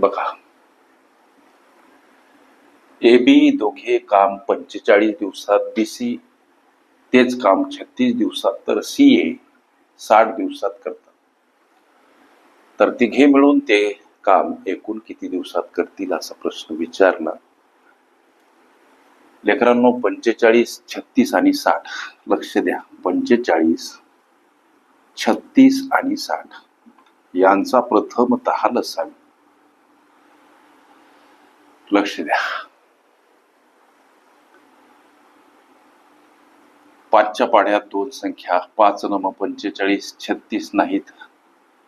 बघा. A B दोघे काम पंचेचाळीस दिवसात बी सी तेच काम छत्तीस दिवसात तर सी ए साठ दिवसात करतात. तर तिघे मिळून ते काम एकूण किती दिवसात करतील असा प्रश्न विचारला लेकरांनो पंचेचाळीस छत्तीस आणि साठ लक्ष द्या. पंचेचाळीस छत्तीस आणि साठ यांचा प्रथम तहाल असावी. लक्ष द्या. पाचच्या पाड्यात दोन संख्या पाच नम पंचेचाळीस छत्तीस नाहीत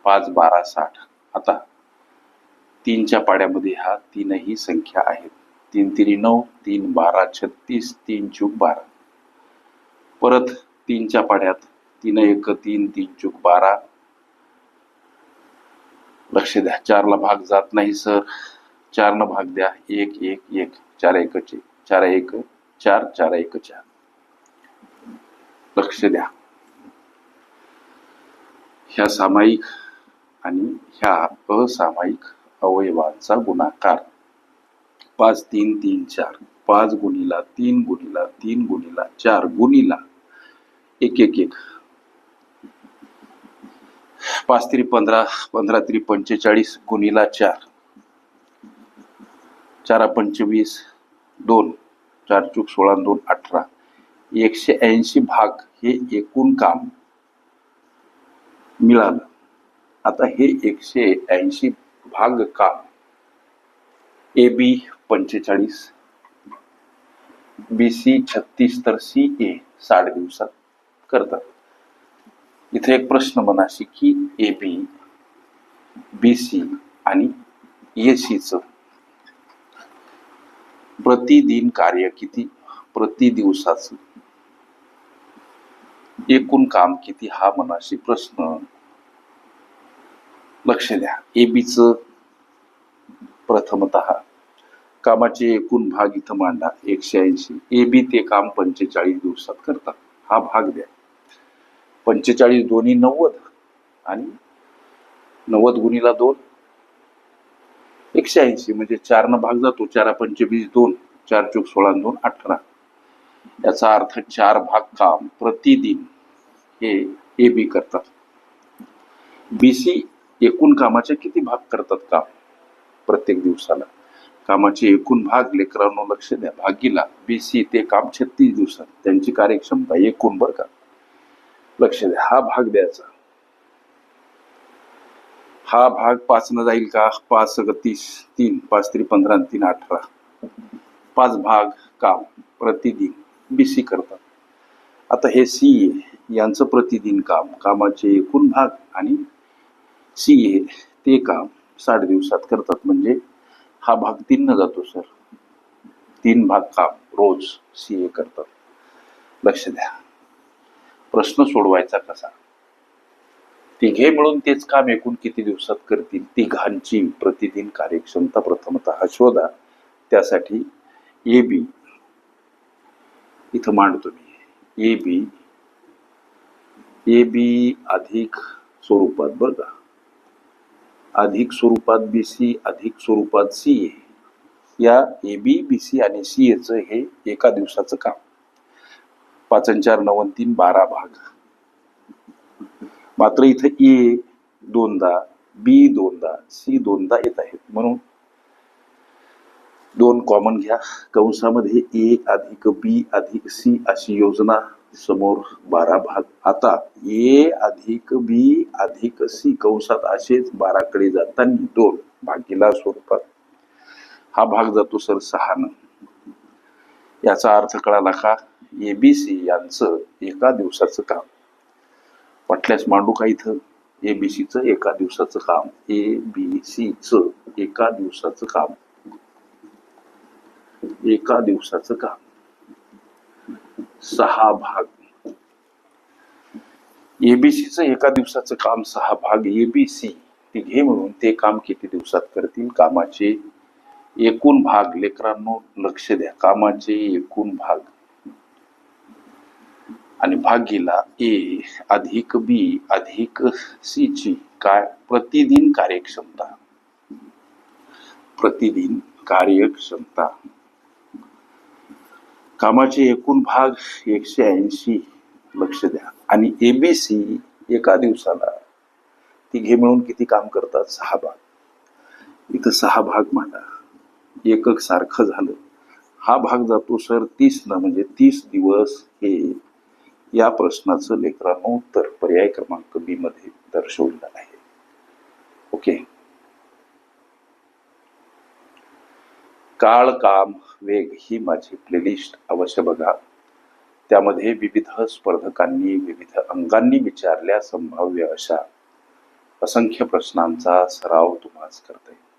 पाच बारा साठ. आता तीनच्या पाड्यामध्ये ह्या तीनही संख्या आहेत. तीन तिरी नऊ तीन बारा छत्तीस तीन चूक बारा. परत तीनच्या पाड्यात तीन एक तीन तीन चूक बारा. लक्ष द्या. चारला भाग जात नाही सर. चारनं भाग द्या. एक एक एक. चार एक चार. एक चार चार एक चार. लक्ष द्या. ह्या सामायिक आणि ह्या असामायिक अवयवांचा गुणाकार. पाच तीन तीन चार. पाच गुणीला तीन गुणीला तीन गुणीला चार गुणीला. एक एक एक. पाच तरी पंधरा. पंधरा तरी पंचेचाळीस गुणीला चार. चारा पंचवीस दोन चार चूक सोळा दोन अठरा एकशे ऐंशी भाग हे एकूण काम मिळालं. आता हे एकशे ऐंशी भाग काम ए बी पंचेचाळीस बी सी छत्तीस तर सी ए साठ दिवसात करतात. इथे एक प्रश्न मनाशी की ए बी बी सी आणि ए सीचं प्रतिदिन कार्य किती? प्रति दिवसाच एकूण काम किती? हा मनाशी प्रश्न लक्ष द्या. ए बीच प्रथमत कामाचे एकूण भाग इथं मांडा. एकशे ऐंशी. ए बी ते काम पंचेचाळीस दिवसात करतात. हा भाग द्या. पंचेचाळीस दोन्ही नव्वद आणि नव्वद गुणीला दोन. एकशे ऐंशी म्हणजे चारनं भाग जातो. चारा पंचवीस दोन चार चूक सोळा दोन अठरा. याचा अर्थ चार भाग काम प्रतिदिन हे ए बी करतात. बी सी एकूण कामाचे किती भाग करतात काम? प्रत्येक दिवसाला. कामाचे एकूण भाग लेकरांनो लक्ष द्या. भागीला बी सी ते काम छत्तीस दिवसात. त्यांची कार्यक्षमता एकूण बरं का? लक्ष द्या. हा भाग द्यायचा. हा भाग पाचनं जाईल का? पाच सग तीस तीन पाच तरी पंधरा आणि तीन अठरा. पाच भाग काम प्रतिदिन बी सी करतात. आता हे सी ए यांचं प्रतिदिन काम कामाचे एकूण भाग आणि सी ए ते काम साठ दिवसात करतात. म्हणजे हा भाग तीननं जातो सर. तीन भाग काम रोज सी ए करतात. लक्ष द्या. प्रश्न सोडवायचा कसा? तिघे मिळून तेच काम एकूण किती दिवसात करतील? तिघांची प्रतिदिन कार्यक्षमता प्रथमतः शोधा. त्यासाठी ए बी इथं मांडतो मी. ए बी ए बी अधिक स्वरूपात बरं का अधिक स्वरूपात बी सी अधिक स्वरूपात सी ए. या ए बी बी सी आणि सी एचं हे एका दिवसाचं काम. पाच चार नऊ तीन बारा भाग. मात्र इथं ए दोनदा बी दोनदा सी दोनदा येत आहेत. म्हणून दोन कॉमन घ्या. कंसामध्ये ए अधिक बी अधिक सी अशी योजना समोर बारा भाग. आता ए अधिक बी अधिक सी कंसात असेच बाराकडे जाताना दोन भागीला स्वरूपात हा भाग जातो सर सहानं. याचा अर्थ कळाला का? ए बी सी यांचं एका दिवसाचं काम. वाटल्यास मांडू का इथं ए बी सीचं एका दिवसाचं काम. ए बी सीचं एका दिवसाचं काम. एका दिवसाचं काम. सहा भाग. एबीसीचं एका दिवसाचं काम सहा भाग. एबीसी तिघे म्हणून ते काम किती दिवसात करतील? कामाचे एकूण भाग. लेकरांनो लक्ष द्या. कामाचे एकूण भाग. आणि भागीला ए अधिक बी अधिक सी ची काय प्रतिदिन कार्यक्षमता? प्रतिदिन कार्यक्षमता. कामाचे एकूण भाग एकशे ऐंशी लक्ष द्या. आणि एबीसी एका दिवसाला तिघे मिळून किती काम करतात? सहा भाग. इथं सहा भाग म्हणा. एकक सारखं झालं. हा भाग जातो सर तीस ना म्हणजे तीस दिवस हे या प्रश्नाचं लेकरांनो उत्तर पर्याय क्रमांक बी मध्ये दर्शवलेलं आहे. ओके काळ काम वेग ही माझी प्लेलिस्ट अवश्य बघा. त्यामध्ये विविध स्पर्धकांनी विविध अंगांनी विचारल्या संभाव्य अशा असंख्य प्रश्नांचा सराव तुम्हाला करता येईल.